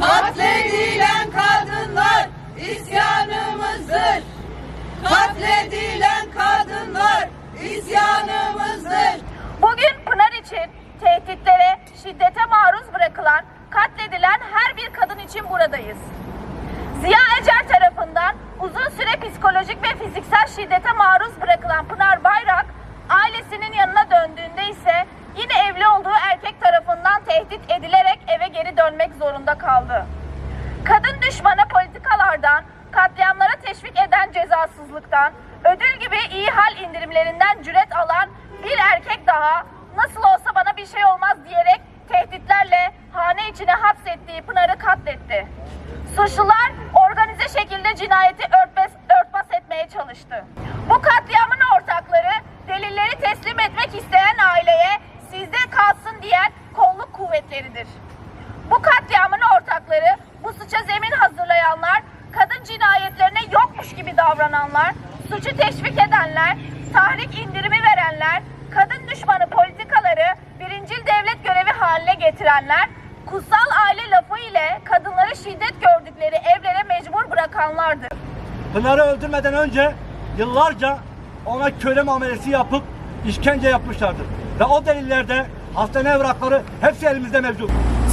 Katledilen kadınlar isyanımızdır. Katledilen kadınlar isyanımızdır. Bugün Pınar için tehditlere, şiddete maruz bırakılan, katledilen her bir kadın için buradayız. Ziya Ecer tarafından uzun süre psikolojik ve fiziksel şiddete maruz bırakılan Pınar Bayrak, ailesinin yanına döndüğünde ise yine evli olduğu erkek tarafından tehdit geri dönmek zorunda kaldı. Kadın düşmanı politikalardan, katliamlara teşvik eden cezasızlıktan, ödül gibi iyi hal indirimlerinden cüret alan bir erkek daha nasıl olsa bana bir şey olmaz diyerek tehditlerle hane içine hapsettiği Pınar'ı katletti. Suçlular organize şekilde cinayeti örtbas, örtbas etmeye çalıştı. Bu katliamın ortakları delilleri teslim etmek isteyen aileye sizde kalsın diyen kolluk kuvvetleridir. Ortakları, bu suça zemin hazırlayanlar, kadın cinayetlerine yokmuş gibi davrananlar, suçu teşvik edenler, tahrik indirimi verenler, kadın düşmanı politikaları birincil devlet görevi haline getirenler, kutsal aile lafı ile kadınları şiddet gördükleri evlere mecbur bırakanlardır. Pınar'ı öldürmeden önce yıllarca ona köle muamelesi yapıp işkence yapmışlardır. Ve o delillerde hastane evrakları hepsi elimizde mevcut.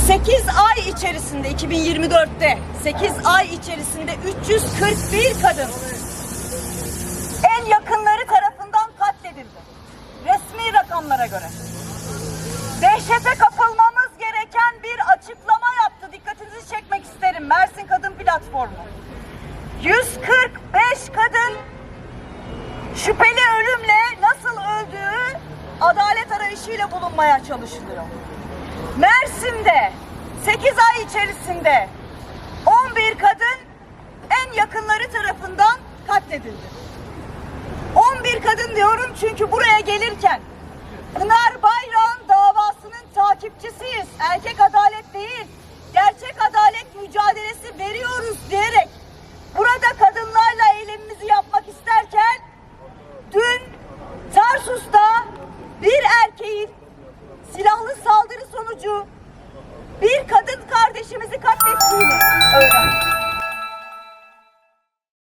8 ay içerisinde 2024'te 8 ay içerisinde 341 kadın en yakınları tarafından katledildi. Resmi rakamlara göre. Dehşete kapılmamız gereken bir açıklama yaptı. Dikkatinizi çekmek isterim. Mersin Kadın Platformu. 145 kadın şüpheli ölümle nasıl öldüğü adalet arayışıyla bulunmaya çalışılıyor. Mersin'de 8 ay içerisinde 11 kadın en yakınları tarafından katledildi. 11 kadın diyorum çünkü buraya gelirken Pınar Bayrak'ın davasının takipçisiyiz. Erkek adalet değil, gerçek adalet mücadelesi veriyoruz diyerek burada kadınlarla eylemimizi yapmak isterken dün Tarsus'ta bir erkeğin silahlı saldırı sonucu bir kadın öğrendik.